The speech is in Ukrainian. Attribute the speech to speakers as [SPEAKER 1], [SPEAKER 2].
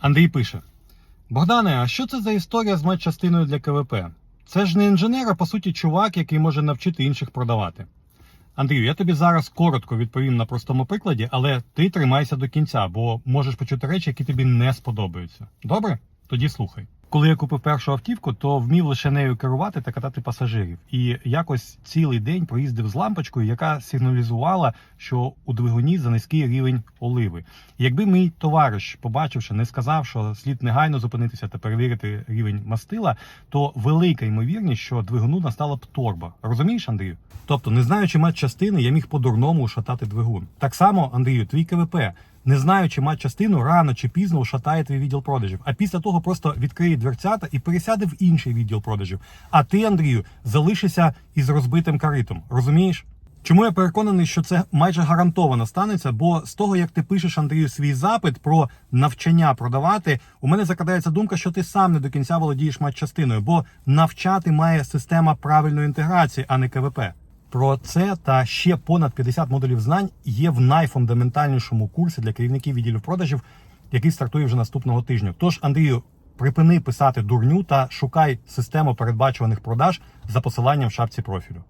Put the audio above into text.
[SPEAKER 1] Андрій пише: Богдане, а що це за історія з матчастиною для КВП? Це ж не інженер, а по суті чувак, який може навчити інших продавати. Андрію, я тобі зараз коротко відповім на простому прикладі, але ти тримайся до кінця, бо можеш почути речі, які тобі не сподобаються. Добре? Тоді слухай. Коли я купив першу автівку, то вмів лише нею керувати та катати пасажирів. І якось цілий день проїздив з лампочкою, яка сигналізувала, що у двигуні за низький рівень оливи. Якби мій товариш, побачивши, не сказав, що слід негайно зупинитися та перевірити рівень мастила, то велика ймовірність, що двигуну настала б торба. Розумієш, Андрію? Тобто, не знаючи матчастини, я міг по-дурному ушатати двигун. Так само, Андрію, твій КВП. Не знаючи матчастину, рано чи пізно ушатає твій відділ продажів. А після того просто відкриє дверцята і пересяде в інший відділ продажів. А ти, Андрію, залишишся із розбитим каритом. Розумієш? Чому я переконаний, що це майже гарантовано станеться? Бо з того, як ти пишеш Андрію свій запит про навчання продавати, у мене закрадається думка, що ти сам не до кінця володієш матчастиною, бо навчати має система правильної інтеграції, а не КВП. Про це та ще понад 50 модулів знань є в найфундаментальнішому курсі для керівників відділів продажів, який стартує вже наступного тижня. Тож, Андрію, припини писати дурню та шукай систему передбачуваних продаж за посиланням в шапці профілю.